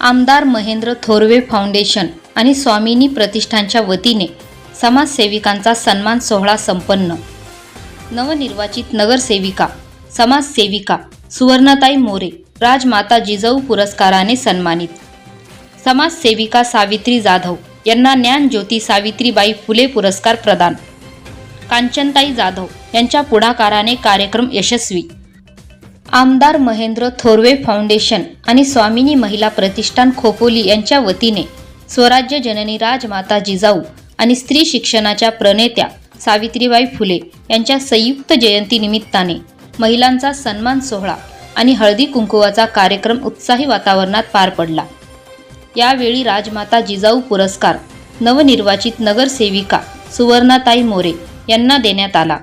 आमदार महेंद्र थोरवे फाउंडेशन आणि स्वामिनी प्रतिष्ठानच्या वतीने समाजसेविकांचा सन्मान सोहळा संपन्न. नवनिर्वाचित नगरसेविका समाजसेविका सुवर्णताई मोरे राजमाता जिजाऊ पुरस्काराने सन्मानित. समाजसेविका सावित्री जाधव यांना ज्ञानज्योती सावित्रीबाई फुले पुरस्कार प्रदान. कांचनताई जाधव यांच्या पुढाकाराने कार्यक्रम यशस्वी. आमदार महेंद्र थोरवे फाउंडेशन आणि स्वामिनी महिला प्रतिष्ठान खोपोली यांच्या वतीने स्वराज्य जननी राजमाता जिजाऊ आणि स्त्री शिक्षणाच्या प्रणेत्या सावित्रीबाई फुले यांच्या संयुक्त जयंतीनिमित्ताने महिलांचा सन्मान सोहळा आणि हळदी कुंकुवाचा कार्यक्रम उत्साही वातावरणात पार पडला. यावेळी राजमाता जिजाऊ पुरस्कार नवनिर्वाचित नगरसेविका सुवर्णाताई मोरे यांना देण्यात आला.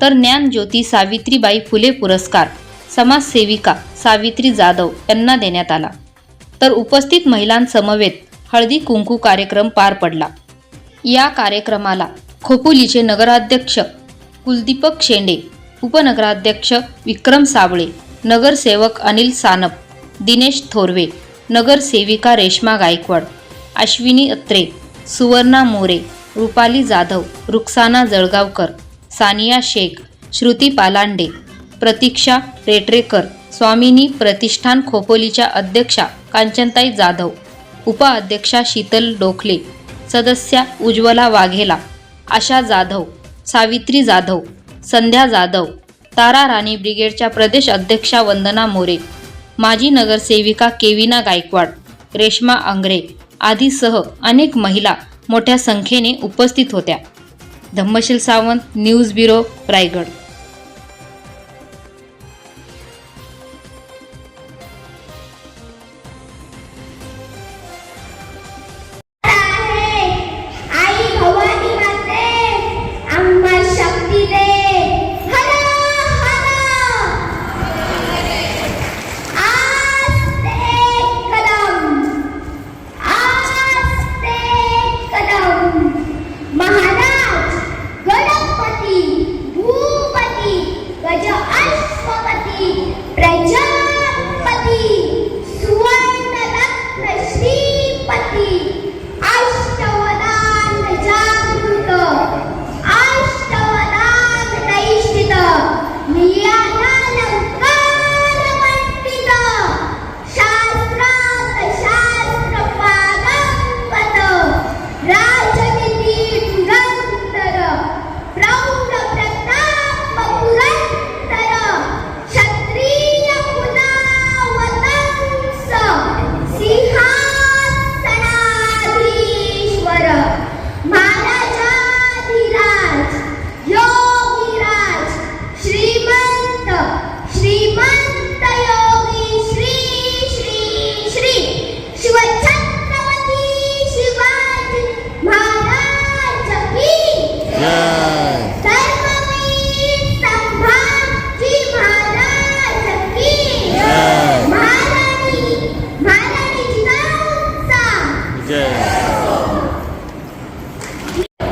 तर ज्ञानज्योती सावित्रीबाई फुले पुरस्कार समाजसेविका सावित्री जाधव यांना देण्यात आला. तर उपस्थित महिलांसमवेत हळदी कुंकू कार्यक्रम पार पडला. या कार्यक्रमाला खोपोलीचे नगराध्यक्ष कुलदीपक शेंडे उपनगराध्यक्ष विक्रम साबळे नगरसेवक अनिल सानप दिनेश थोरवे नगरसेविका रेश्मा गायकवाड अश्विनी अत्रे सुवर्णा मोरे रुपाली जाधव रुक्साना जळगावकर सानिया शेख श्रुती पालांडे प्रतीक्षा रेटरेकर स्वामिनी प्रतिष्ठान खोपोलीच्या अध्यक्षा कांचनताई जाधव उपाध्यक्षा शीतल डोखले सदस्या उज्ज्वला वाघेला आशा जाधव सावित्री जाधव संध्या जाधव तारा राणी ब्रिगेडच्या प्रदेश अध्यक्षा वंदना मोरे माजी नगरसेविका केविना गायकवाड रेश्मा आंग्रे आदीसह अनेक महिला मोठ्या संख्येने उपस्थित होत्या. Dhammasheel Sawant news bureau Raigad.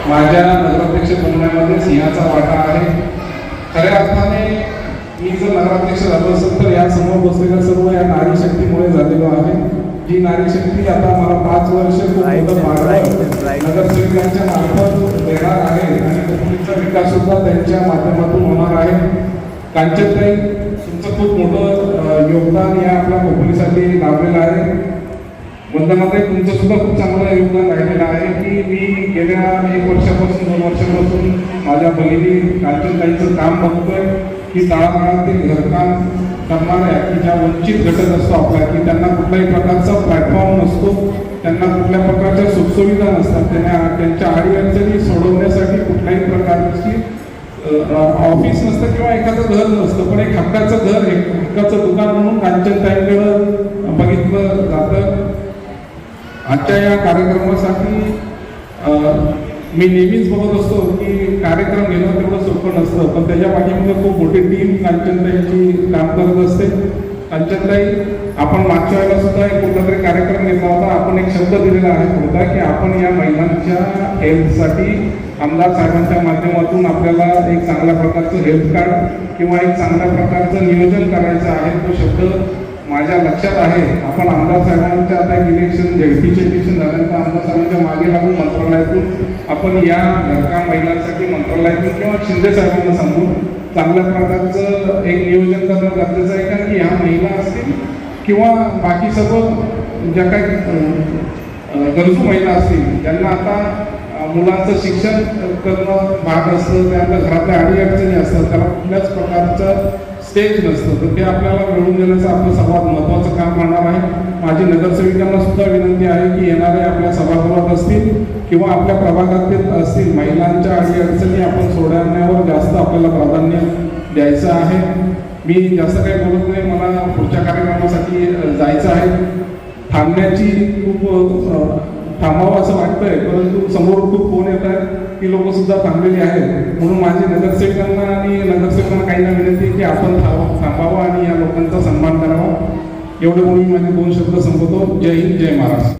माझ्या नगराध्यक्ष बनवण्यामध्ये सिंहाचा वाटा आहे. खऱ्या अर्थाने मी जर नगराध्यक्ष झालो असेल तर या समोर बसलेल्या सर्व या नारी शक्तीमुळे झालेलो आहे. जी नारी शक्ती आता मला पाच वर्ष नगरसेविकांच्या मार्फत देणार आहे. आणि कोकणीचा विकास सुद्धा त्यांच्या माध्यमातून होणार आहे. कांचनताई तुमचं खूप मोठं योगदान या आपल्या कोकणीसाठी लाभलेलं आहे. वंदनाताई तुमचं सुद्धा खूप चांगलं योगदान राहिलेलं आहे की मी गेल्या एक वर्षापासून दोन वर्षापासून माझ्या बहिणी कांचनताईंचं काम बघतोय. की तळागाळातील घरकाम करणाऱ्या की ज्या वंचित घटक असतो आपला की त्यांना कुठल्याही प्रकारचा प्लॅटफॉर्म नसतो त्यांना कुठल्या प्रकारच्या सुखसुविधा नसतात त्यांना त्यांच्या अडीअडचणी सोडवण्यासाठी कुठल्याही प्रकारची ऑफिस नसतं किंवा एखादं घर नसतं पण एक हक्काचं घर एक हक्काचं दुकान म्हणून कांचनताईंकडं बघितलं जातं. आजच्या या कार्यक्रमासाठी मी नेहमीच बघत असतो की कार्यक्रम घेणं तेवढं सोपं नसतं. पण त्याच्या पाठीमध्ये खूप मोठी टीम कांचनताईची काम करत असते. कांचनताई आपण मागच्या वेळेला सुद्धा एक कुठला तरी कार्यक्रम घेतला होता. आपण एक शब्द दिलेला आहे होता की आपण या महिलांच्या हेल्थसाठी आमदार साहेबांच्या माध्यमातून आपल्याला एक चांगल्या प्रकारचं हेल्थ कार्ड किंवा एक चांगल्या प्रकारचं नियोजन करायचं आहे. तो शब्द माझ्या लक्षात आहे आपण आमदार साहेबांच्या आता इलेक्शन झेडपीचे इलेक्शन झाल्यानंतर आमदार साहेबांच्या मागे लागून मंत्रालयातून आपण या घरकाम महिलांसाठी मंत्रालयातून किंवा शिंदे साहेबांना सांगून चांगल्या प्रकारचं एक नियोजन करणं गरजेचं आहे कारण की ह्या महिला असतील किंवा बाकी सर्व ज्या काही गरजू महिला असतील त्यांना आता मुलांचं शिक्षण करणं भाग असतं त्यांना घरातल्या अडीअडचणी असतात त्याला कुठल्याच प्रकारचं तेच नसतं. तर ते आपल्याला मिळवून देण्याचं आपलं सर्वात महत्त्वाचं काम राहणार आहे. माझी नगरसेविकांना सुद्धा विनंती आहे की येणारे आपल्या सभागृहात असतील किंवा आपल्या प्रभागातील असतील महिलांच्या अडीअडचणी आपण सोडवण्यावर जास्त आपल्याला प्राधान्य द्यायचं आहे. मी जास्त काही बोलत नाही मला पुढच्या कार्यक्रमासाठी जायचं आहे. थांबण्याची खूप थांबावं असं वाटतंय परंतु समोर खूप फोन येत आहेत ती लोक सुद्धा थांबलेली आहेत. म्हणून माझी नगरसेवकांना आणि नगरसेवकांना काहींना विनंती की आपण थांब- थांबावं आणि या लोकांचा सन्मान करावा. एवढं म्हणून मी माझे दोन शब्द संपवतो. जय हिंद जय महाराष्ट्र.